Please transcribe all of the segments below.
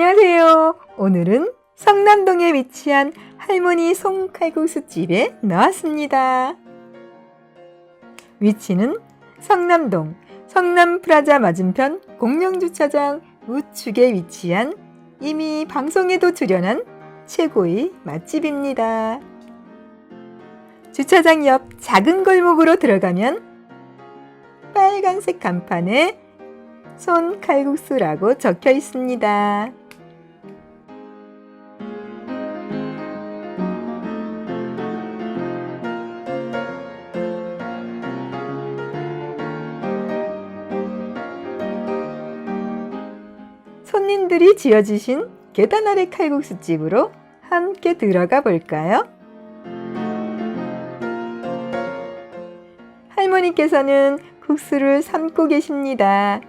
안녕하세요. 오늘은 성남동에 위치한 할머니 송칼국수 집에 나왔습니다. 위치는 성남동 성남프라자 맞은편 공영주차장 우측에 위치한 이미 방송에도 출연한 최고의 맛집입니다. 주차장 옆 작은 골목으로 들어가면 빨간색 간판에 손칼국수라고 적혀 있습니다. 손님들이 지어주신 계단 아래 칼국수집으로 함께 들어가 볼까요? 할머니께서는 국수를 삶고 계십니다.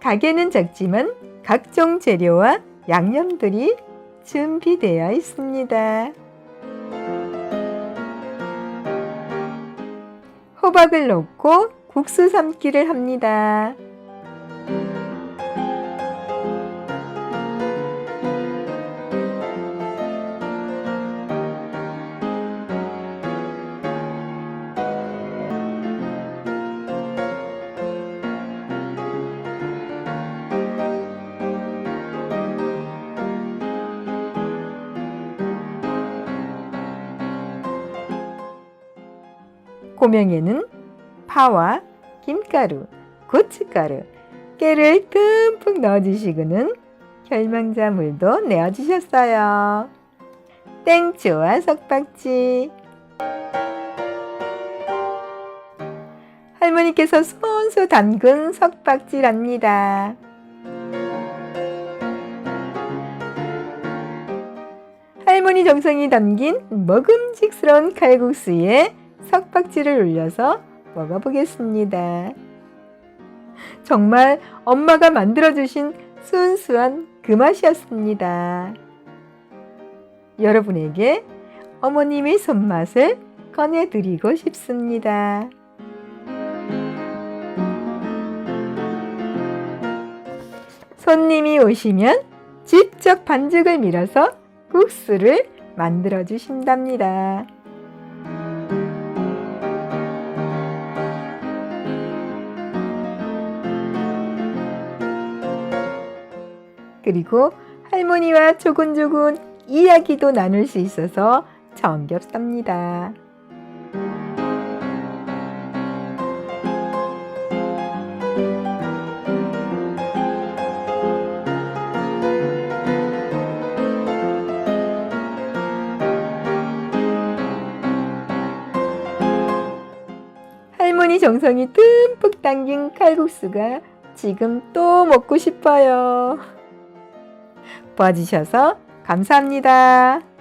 가게는 작지만 각종 재료와 양념들이 준비되어 있습니다. 호박을 넣고 국수 삶기를 합니다. 고명에는 파와 김가루, 고춧가루, 깨를 듬뿍 넣어주시고는 결망자 물도 내어주셨어요. 땡초와 석박지 할머니께서 손수 담근 석박지랍니다. 할머니 정성이 담긴 먹음직스러운 칼국수에 석박지를 올려서 먹어보겠습니다. 정말 엄마가 만들어주신 순수한 그 맛이었습니다. 여러분에게 어머님의 손맛을 꺼내드리고 싶습니다. 손님이 오시면 직접 반죽을 밀어서 국수를 만들어 주신답니다. 그리고 할머니와 조곤조곤 이야기도 나눌 수 있어서 정겹답니다. 할머니 정성이 듬뿍 담긴 칼국수가 지금 또 먹고 싶어요. 봐주셔서 감사합니다.